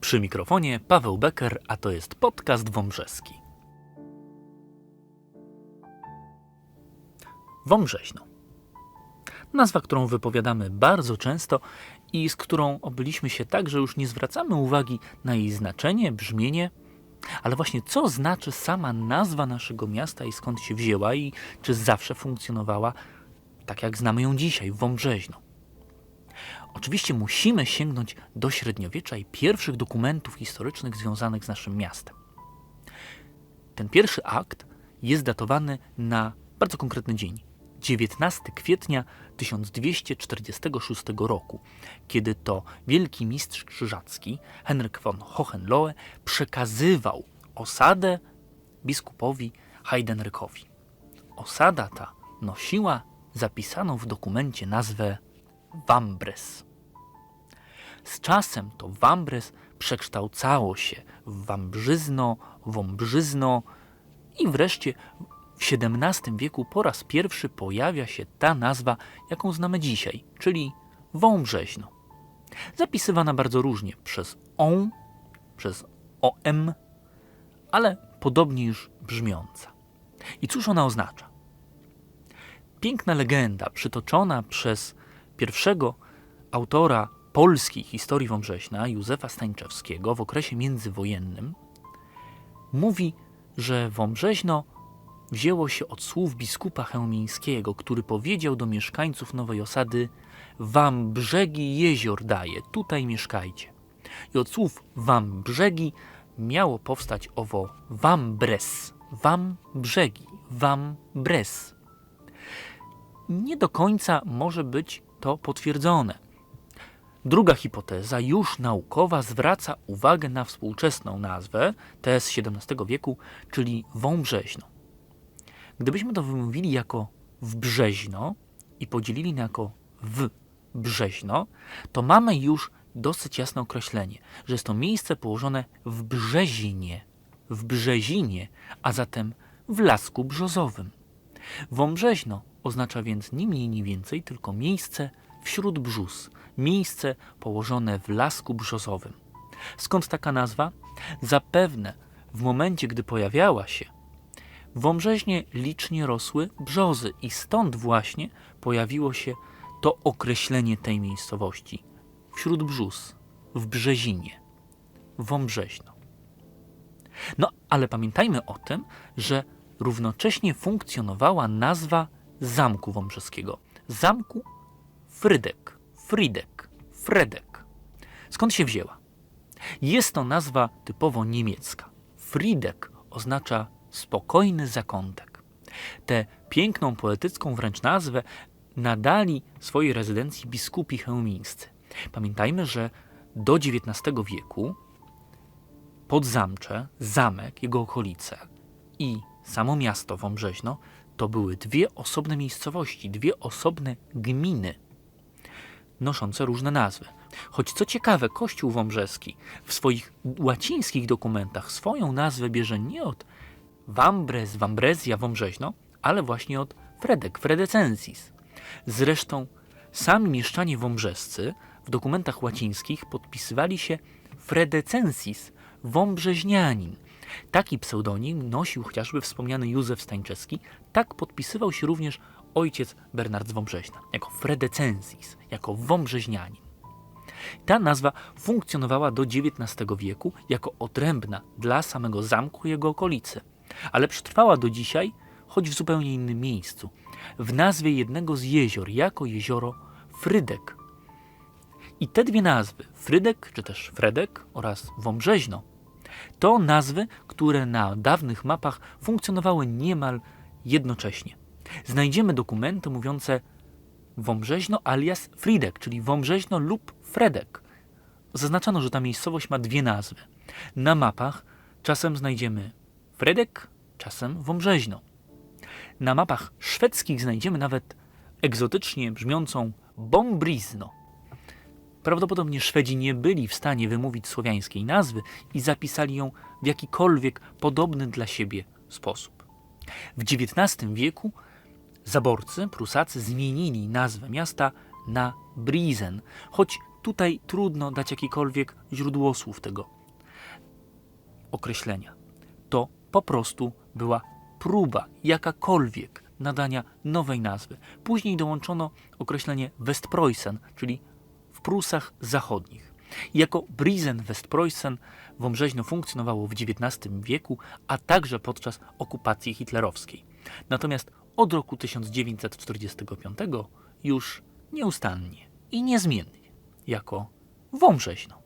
Przy mikrofonie Paweł Becker, a to jest podcast wąbrzeski. Wąbrzeźno. Nazwa, którą wypowiadamy bardzo często i z którą obyliśmy się tak, że już nie zwracamy uwagi na jej znaczenie, brzmienie, ale właśnie co znaczy sama nazwa naszego miasta i skąd się wzięła i czy zawsze funkcjonowała tak, jak znamy ją dzisiaj, Wąbrzeźno. Oczywiście musimy sięgnąć do średniowiecza i pierwszych dokumentów historycznych związanych z naszym miastem. Ten pierwszy akt jest datowany na bardzo konkretny dzień 19 kwietnia 1246 roku, kiedy to wielki mistrz krzyżacki Henryk von Hohenlohe przekazywał osadę biskupowi Heidenrykowi. Osada ta nosiła zapisaną w dokumencie nazwę Wambres. Z czasem to Wambres przekształcało się w Wambrzyzno, Wąbrzyzno i wreszcie w XVII wieku po raz pierwszy pojawia się ta nazwa, jaką znamy dzisiaj, czyli Wąbrzeźno. Zapisywana bardzo różnie przez on, przez om, ale podobnie już brzmiąca. I cóż ona oznacza? Piękna legenda przytoczona przez pierwszego autora polskiej historii Wąbrzeźna, Józefa Stańczewskiego, w okresie międzywojennym, mówi, że Wąbrzeźno wzięło się od słów biskupa chełmińskiego, który powiedział do mieszkańców nowej osady Wam brzegi jezior daje, tutaj mieszkajcie. I od słów Wam brzegi miało powstać owo Wam bres, Wam brzegi, Wam bres. Nie do końca może być to potwierdzone. Druga hipoteza, już naukowa, zwraca uwagę na współczesną nazwę, tę z XVII wieku, czyli Wąbrzeźno. Gdybyśmy to wymówili jako w Brzeźno i podzielili na jako w Brzeźno, to mamy już dosyć jasne określenie, że jest to miejsce położone w Brzezinie, w Brzezinie, a zatem w lasku brzozowym. Wąbrzeźno oznacza więc ni mniej, ni więcej, tylko miejsce wśród brzus, miejsce położone w lasku brzozowym. Skąd taka nazwa? Zapewne w momencie, gdy pojawiała się w Wąbrzeźnie licznie rosły brzozy i stąd właśnie pojawiło się to określenie tej miejscowości. Wśród brzus, w Brzezinie, Wąbrzeźno. No, ale pamiętajmy o tym, że równocześnie funkcjonowała nazwa Zamku Wąbrzeskiego. Zamku Frydek, Fridek, Fredek. Skąd się wzięła? Jest to nazwa typowo niemiecka. Fridek oznacza spokojny zakątek. Tę piękną, poetycką wręcz nazwę nadali swojej rezydencji biskupi chełmińscy. Pamiętajmy, że do XIX wieku Podzamcze, zamek, jego okolice i samo miasto Wąbrzeźno to były dwie osobne miejscowości, dwie osobne gminy, noszące różne nazwy. Choć co ciekawe, Kościół Wąbrzeski w swoich łacińskich dokumentach swoją nazwę bierze nie od Wambres, Wambrezja, Wąbrzeźno, ale właśnie od Fredek, Fredecensis. Zresztą sami mieszczanie wąbrzescy w dokumentach łacińskich podpisywali się Fredecensis, Wąbrzeźnianin. Taki pseudonim nosił chociażby wspomniany Józef Stańczewski, tak podpisywał się również ojciec Bernard z Wąbrzeźna, jako Fredecensis, jako Wąbrzeźnianin. Ta nazwa funkcjonowała do XIX wieku jako odrębna dla samego zamku i jego okolicy ale przetrwała do dzisiaj, choć w zupełnie innym miejscu, w nazwie jednego z jezior, jako jezioro Frydek. I te dwie nazwy, Frydek czy też Fredek oraz Wąbrzeźno, to nazwy, które na dawnych mapach funkcjonowały niemal jednocześnie. Znajdziemy dokumenty mówiące Wąbrzeźno alias Fridek, czyli Wąbrzeźno lub Fredek. Zaznaczano, że ta miejscowość ma dwie nazwy. Na mapach czasem znajdziemy Fredek, czasem Wąbrzeźno. Na mapach szwedzkich znajdziemy nawet egzotycznie brzmiącą Bombrizno. Prawdopodobnie Szwedzi nie byli w stanie wymówić słowiańskiej nazwy i zapisali ją w jakikolwiek podobny dla siebie sposób. W XIX wieku zaborcy, Prusacy zmienili nazwę miasta na Brizen, choć Tutaj trudno dać jakikolwiek źródło słów tego określenia. To po prostu była próba jakakolwiek nadania nowej nazwy. Później dołączono określenie Westpreußen, czyli w Prusach Zachodnich. Jako Brisen Westpreußen Wąbrzeźno funkcjonowało w XIX wieku, a także podczas okupacji hitlerowskiej. Natomiast od roku 1945 już nieustannie i niezmiennie jako Wąbrzeźno.